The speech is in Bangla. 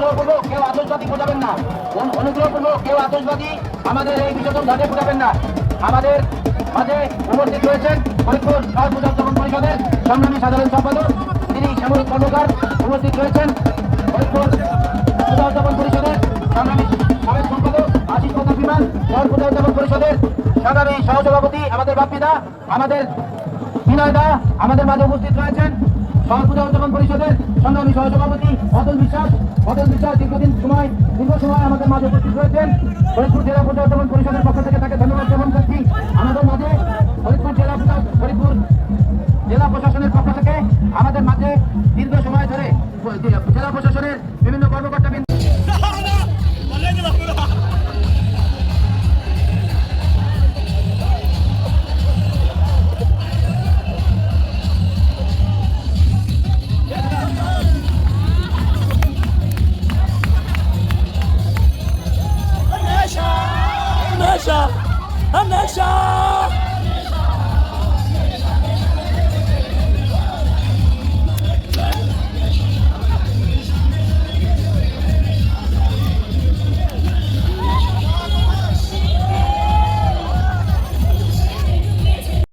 অনুগ্রহপূর্বক কেউ আতসবাদী ফোটাবেন না। অনুগ্রহপূর্বক কেউ আতসবাদী আমাদের এই বিসর্জন ঘাটে ফোটাবেন না। আমাদের মাঝে উপস্থিত রয়েছেন ফরিদপুর শহর পূজার্চন পরিষদের সংগ্রামী সাধারণ সম্পাদক, তিনি শ্যামল কর্মকার উপস্থিত রয়েছেন ফরিদপুর পূজার্চন পরিষদের সংগ্রামী সাবেক সম্পাদক আশিস প্রধান বিমান শহর পূজার্চন পরিষদের সাধারণ সহসভাপতি, আমাদের বাপিদা আমাদের বিনয় দা আমাদের মাঝে উপস্থিত রয়েছেন শহর পূজা উদযাপন পরিষদের সংগ্রামী সহসভাপতি অতুল বিশ্বাস। অতুল বিশ্বাস দীর্ঘদিন সময়, দীর্ঘ সময় আমাদের মাঝে উপস্থিত রয়েছেন। ফরিদপুর জেলা পূজা উদযাপন পরিষদের পক্ষ থেকে তাকে ধন্যবাদ জ্ঞাপন করছি। আমাদের মাঝে ফরিদপুর জেলা পূজা ফরিদপুর জেলা প্রশাসনের পক্ষ থেকে আমাদের মাঝে দীর্ঘ সময় ধরে জেলা প্রশাসনের বিভিন্ন কর্মকর্তা i'm Anesha! Anesha!